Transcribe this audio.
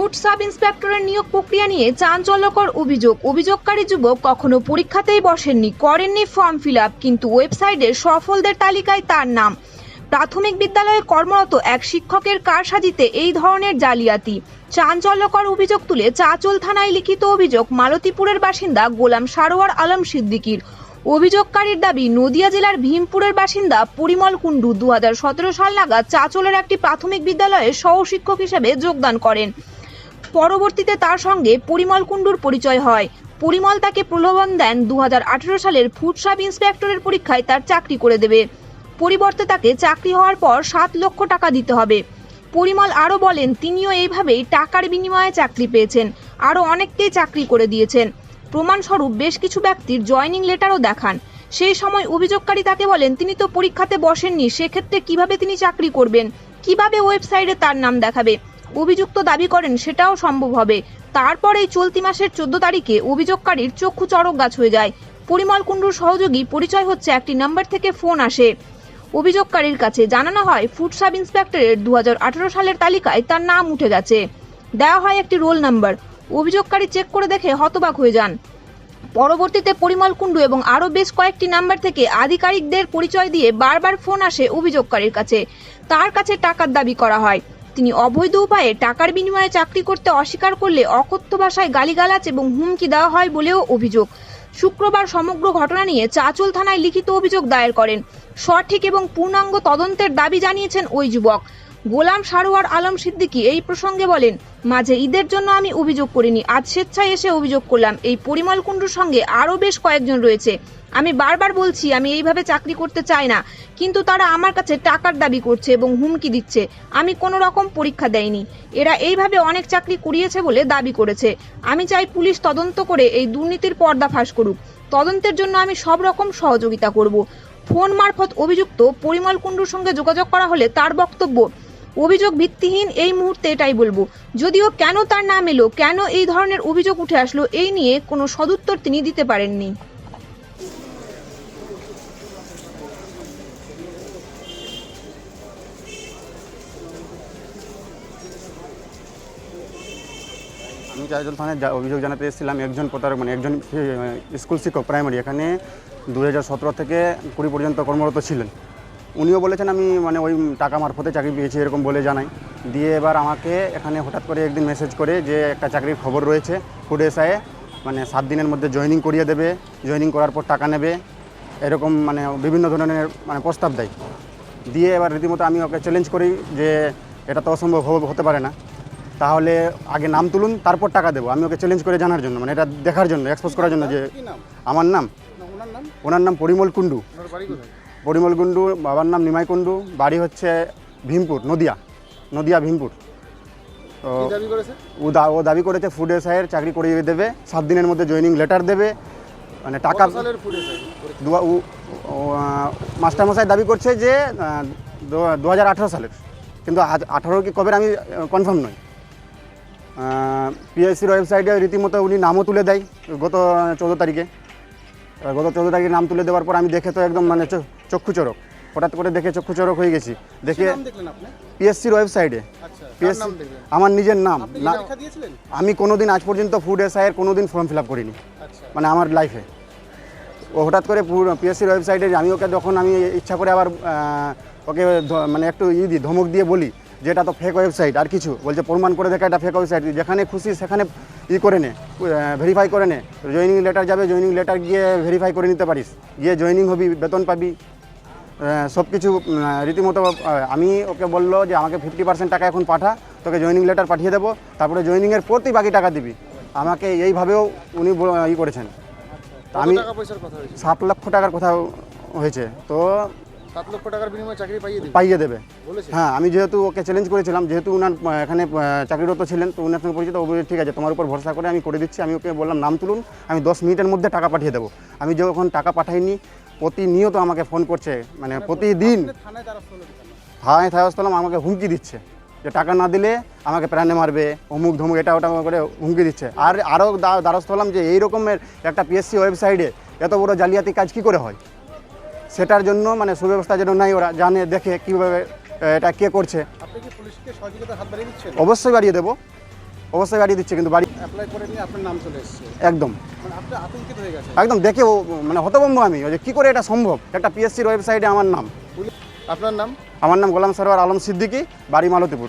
Food sub ইন্সপেক্টরের নিয়োগ প্রক্রিয়া নিয়ে চাঞ্চল্যকর অভিযোগ। অভিযোগকারী যুবক কখনো পরীক্ষাতেই বসেননি, করেননি ফর্ম ফিল কিন্তু ওয়েবসাইটে সফলদের তালিকায় তার নাম। প্রাথমিক বিদ্যালয়ে কর্মরত এক শিক্ষকের কারসাজিতে এই ধরনের জালিয়াতি। চাঞ্চল্যকর অভিযোগ তুলে চাচল থানায় লিখিত অভিযোগ, মালতীপুরের বাসিন্দা গোলাম সারোয়ার আলম সিদ্দিকীর। অভিযোগকারীর দাবি, নদিয়া জেলার ভীমপুরের বাসিন্দা পরিমল কুণ্ডু দু হাজার সতেরো সাল নাগাদ চাচলের একটি প্রাথমিক বিদ্যালয়ে সহশিক্ষক হিসেবে যোগদান করেন। পরবর্তীতে তার সঙ্গে পরিমল কুণ্ডুর পরিচয় হয়। পরিমল তাকে প্রলোভন দেন দু হাজার আঠেরো সালের ফুড সাব ইন্সপেক্টরের পরীক্ষায় তার চাকরি করে দেবে। পরিবর্তে তাকে চাকরি হওয়ার পর সাত লক্ষ টাকা দিতে হবে। পরিমল আরও বলেন, তিনিও এইভাবেই টাকার বিনিময়ে চাকরি পেয়েছেন, আরও অনেককেই চাকরি করে দিয়েছেন। প্রমাণস্বরূপ বেশ কিছু ব্যক্তির জয়নিং লেটারও দেখান। সেই সময় অভিযোগকারী তাকে বলেন, তিনি তো পরীক্ষাতে বসেননি, সেক্ষেত্রে কীভাবে তিনি চাকরি করবেন? কীভাবে ওয়েবসাইটে তার নাম দেখাবে? অভিযুক্ত দাবি করেন সেটাও সম্ভব হবে। তারপর চলতি মাসের চোদ্দ তারিখে অভিযোগকারীর চক্ষু চড়ক গাছ হয়ে যায়। পরিমল কুণ্ডুর সহযোগী পরিচয় হচ্ছে একটি নাম্বার থেকে ফোন আসে। অভিযোগকারীর কাছে জানানো হয়, ফুড সাব ইন্সপেক্টরের দু হাজার আঠেরো সালের তালিকায় তার নাম উঠে গেছে। দেওয়া হয় একটি রোল নাম্বার। অভিযোগকারী চেক করে দেখে হতবাক হয়ে যান। পরবর্তীতে পরিমল কুণ্ডু এবং আরও বেশ কয়েকটি নাম্বার থেকে আধিকারিকদের পরিচয় দিয়ে বারবার ফোন আসে অভিযোগকারীর কাছে। তার কাছে টাকার দাবি করা হয়। তিনি অবৈধ উপায়ে টাকার বিনিময়ে চাকরি করতে অস্বীকার করলে অকথ্য ভাষায় গালিগালাজ এবং হুমকি দেওয়া হয় বলেও অভিযোগ। শুক্রবার সমগ্র ঘটনা নিয়ে চাচল থানায় লিখিত অভিযোগ দায়ের করেন। সঠিক এবং পূর্ণাঙ্গ তদন্তের দাবি জানিয়েছেন ওই যুবক। গোলাম সারোয়ার আলম সিদ্দিকী এই প্রসঙ্গে বলেন, মাঝে ঈদের জন্য আমি অভিযোগ করিনি, আজ স্বেচ্ছায় এসে অভিযোগ করলাম। এই পরিমল কুণ্ডুর সঙ্গে আরও বেশ কয়েকজন রয়েছে। আমি বারবার বলছি, আমি এইভাবে চাকরি করতে চাই না, কিন্তু তারা আমার কাছে টাকার দাবি করছে এবং হুমকি দিচ্ছে। আমি কোনো রকম পরীক্ষা দেয়নি এরা এইভাবে অনেক চাকরি করিয়েছে বলে দাবি করেছে। আমি চাই পুলিশ তদন্ত করে এই দুর্নীতির পর্দাফাশ করুক। তদন্তের জন্য আমি সব রকম সহযোগিতা করব। ফোন মারফত অভিযুক্ত পরিমল কুণ্ডুর সঙ্গে যোগাযোগ করা হলে তার বক্তব্য অভিযোগ ভিত্তিহীন, এই মুহূর্তে এটাই বলব। যদিও কেন তার নাম এলো, কেন এই ধরনের অভিযোগ উঠে আসলো, এই নিয়ে কোনো সদুত্তর তিনি দিতে পারেননি। আমি চাইজল থানায় অভিযোগ জানাতে এসেছিলাম, একজন প্রতারক মানে একজন স্কুল শিক্ষক প্রাইমারি এখানে দু হাজার সতেরো থেকে কুড়ি পর্যন্ত কর্মরত ছিলেন। উনিও বলেছেন আমি মানে ওই টাকা মারফতে চাকরি পেয়েছি এরকম বলে জানাই। দিয়ে এবার আমাকে এখানে হঠাৎ করে একদিন মেসেজ করে যে একটা চাকরির খবর রয়েছে ফুড এসআইয়ে মানে সাত দিনের মধ্যে জয়েনিং করিয়ে দেবে জয়েনিং করার পর টাকা নেবে এরকম মানে বিভিন্ন ধরনের মানে প্রস্তাব দেয়। দিয়ে এবার রীতিমতো আমি ওকে চ্যালেঞ্জ করি যে এটা তো অসম্ভব হতে পারে না। তাহলে আগে নাম তুলুন তারপর টাকা দেবো। আমি ওকে চ্যালেঞ্জ করে জানার জন্য মানে এটা দেখার জন্য এক্সপোজ করার জন্য যে আমার নাম? ওনার নাম? পরিমল কুণ্ডু। পরিমল কুণ্ডু বাবার নাম নিমাই কুণ্ডু বাড়ি হচ্ছে ভীমপুর নদিয়া নদিয়া ভীমপুর। তো ও দা- ও দাবি করেছে ফুড এসআইয়ের চাকরি করিয়ে দেবে সাত দিনের মধ্যে জয়েনিং লেটার দেবে মানে টাকা মাস্টারমশাই দাবি করছে যে দু হাজার আঠেরো সালের। কিন্তু আজ আঠারো কি কবে আমি কনফার্ম নই। পিএসসির ওয়েবসাইটে রীতিমতো উনি নামও তুলে দেয় গত চৌদ্দ তারিখে। গত চৌদ্দ তারিখে নাম তুলে দেওয়ার পর আমি দেখে তো একদম মানে চক্ষু চরক হঠাৎ করে দেখে চক্ষু চরক হয়ে গেছি। দেখে পিএসসির ওয়েবসাইটে পিএসসি আমার নিজের নাম। না আমি কোনোদিন আজ পর্যন্ত ফুড এসআইয়ের কোনোদিন ফর্ম ফিল আপ করিনি। মানে আমার লাইফে ও হঠাৎ করে পিএসসির ওয়েবসাইটে আমি ওকে যখন আমি ইচ্ছা করে আবার ওকে মানে একটু ই দিই ধমক দিয়ে বলি যে এটা তো ফেক ওয়েবসাইট আর কিছু। বলছে প্রমাণ করে দেখা এটা ফেক ওয়েবসাইট যেখানে খুশি সেখানে ই করে নে ভেরিফাই করে নে জয়েনিং লেটার যাবে জয়েনিং লেটার গিয়ে ভেরিফাই করে নিতে পারিস গিয়ে জয়েনিং হবি বেতন পাবি সব কিছু রীতিমতো আমি ওকে বলল যে আমাকে ফিফটি পার্সেন্ট টাকা এখন পাঠা তোকে জয়েনিং লেটার পাঠিয়ে দেবো তারপরে জয়েনিংয়ের প্রতি বাকি টাকা দিবি। আমাকে এইভাবেও উনি ই করেছেন। তা আমি সাত লক্ষ টাকার কথা হয়েছে। তো সাত লক্ষ টাকার বিনিময়ে চাকরি পাইয়ে দিবে? পাইয়ে দেবে। বলেছে? হ্যাঁ আমি যেহেতু ওকে চ্যালেঞ্জ করেছিলাম যেহেতু উনার এখানে চাকরিরত ছিলেন তো উনার সঙ্গে পরিচিত ও বলছে, ঠিক আছে তোমার উপর ভরসা করে আমি করে দিচ্ছি আমি ওকে বললাম নাম তুলুন আমি দশ মিনিটের মধ্যে টাকা পাঠিয়ে দেবো। আমি যখন টাকা পাঠাইনি প্রতিনিয়ত আমাকে ফোন করছে মানে প্রতিদিন তারা ফোন থানায় থানাস্থলাম আমাকে হুমকি দিচ্ছে। যে টাকা না দিলে আমাকে প্রাণে মারবে অমুক ধমুক এটা ওটা করে হুমকি দিচ্ছে। আর আরও দ্বারস্থ হলাম যে এই রকমের একটা পিএসসি ওয়েবসাইটে এত বড় জালিয়াতি কাজ কি করে হয়? সেটার জন্য মানে সুব্যবস্থা যেন নাই ওরা জানে দেখে কীভাবে এটা কে করছে। অবশ্যই বাড়িয়ে দেবো। অবশ্যই বাড়িয়ে দিচ্ছে কিন্তু বাড়ি একদম। মানে একদম দেখে ও মানে হতভম্ব আমি ওই যে কী করে এটা সম্ভব? একটা পিএসসির ওয়েবসাইটে আমার নাম। আপনার নাম? আমার নাম গোলাম সরোয়ার আলম সিদ্দিকী বাড়ি মালতীপুর।